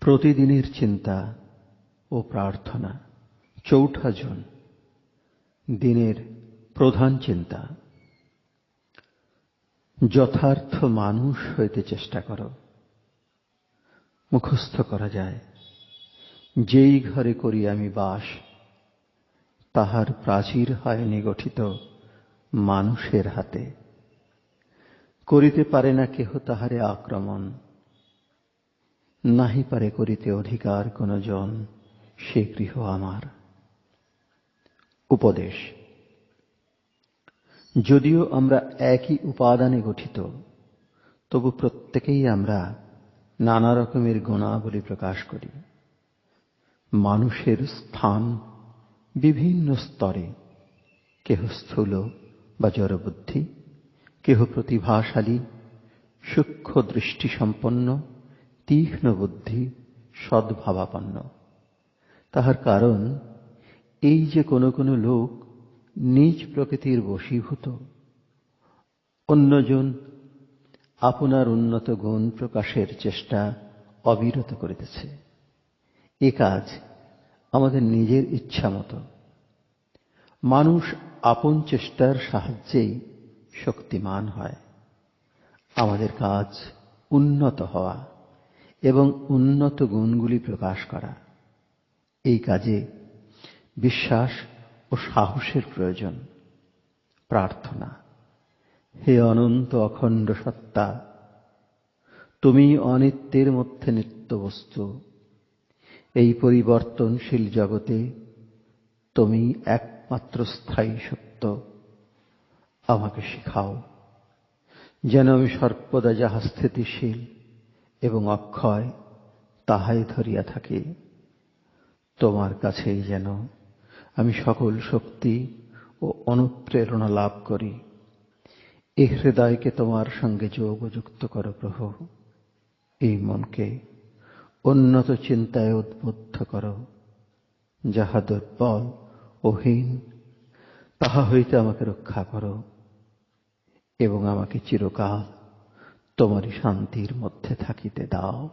প্রতিদিনের চিন্তা ও প্রার্থনা। চৌঠা জুন। দিনের প্রধান চিন্তা। যথার্থ মানুষ হইতে চেষ্টা কর। মুখস্থ করা যায়। যেই ঘরে করি আমি বাস, তাহার প্রাচীর হয় নিগঠিত মানুষের হাতে। করিতে পারে না কেহ তাহারে আক্রমণ। নাহি পারে করিতে অধিকার কোন জন সে গৃহ আমার। উপদেশ, যদিও আমরা একই উপাদানে গঠিত, তবু প্রত্যেকেই আমরা নানা রকমের গুণাবলী প্রকাশ করি। মানুষের স্থান বিভিন্ন স্তরে, কেহ স্থূল বা জড়বুদ্ধি, কেহ প্রতিভাশালী, সূক্ষ্ম দৃষ্টিসম্পন্ন তীক্ষ্ণ বুদ্ধি সদ্ভাবাপন্ন। তাহার কারণ, এই যে কোনো কোনো লোক নিজ প্রকৃতির বশীভূত, অন্যজন আপনার উন্নত গুণ প্রকাশের চেষ্টা অবিরত করিতেছে। এ কাজ আমাদের নিজের ইচ্ছা মতো। মানুষ আপন চেষ্টার সাহায্যেই শক্তিমান হয়। আমাদের কাজ উন্নত হওয়া। এবং উন্নত গুণগুলি প্রকাশ করা। এই কাজে বিশ্বাস ও সাহসের প্রয়োজন। প্রার্থনা, হে অনন্ত অখণ্ড সত্তা, তুমি অনিত্যের মধ্যে নিত্য বস্তু। এই পরিবর্তনশীল জগতে তুমি একমাত্র স্থায়ী সত্য। আমাকে শিখাও, যেন আমি সর্বদা যাহা স্থিতিশীল এবং অক্ষয় তাহাই ধরিয়া থাকি। তোমার কাছেই যেন আমি সকল শক্তি ও অনুপ্রেরণা লাভ করি। এ হৃদয়কে তোমার সঙ্গে যোগযুক্ত করো প্রভু। এই মনকে উন্নত চিন্তায় উদ্বুদ্ধ করো। যাহা দুর্বল ও হীন, তাহা হইতে আমাকে রক্ষা করো এবং আমাকে চিরকাল তোমারই শান্তির মধ্যে থাকিতে দাও।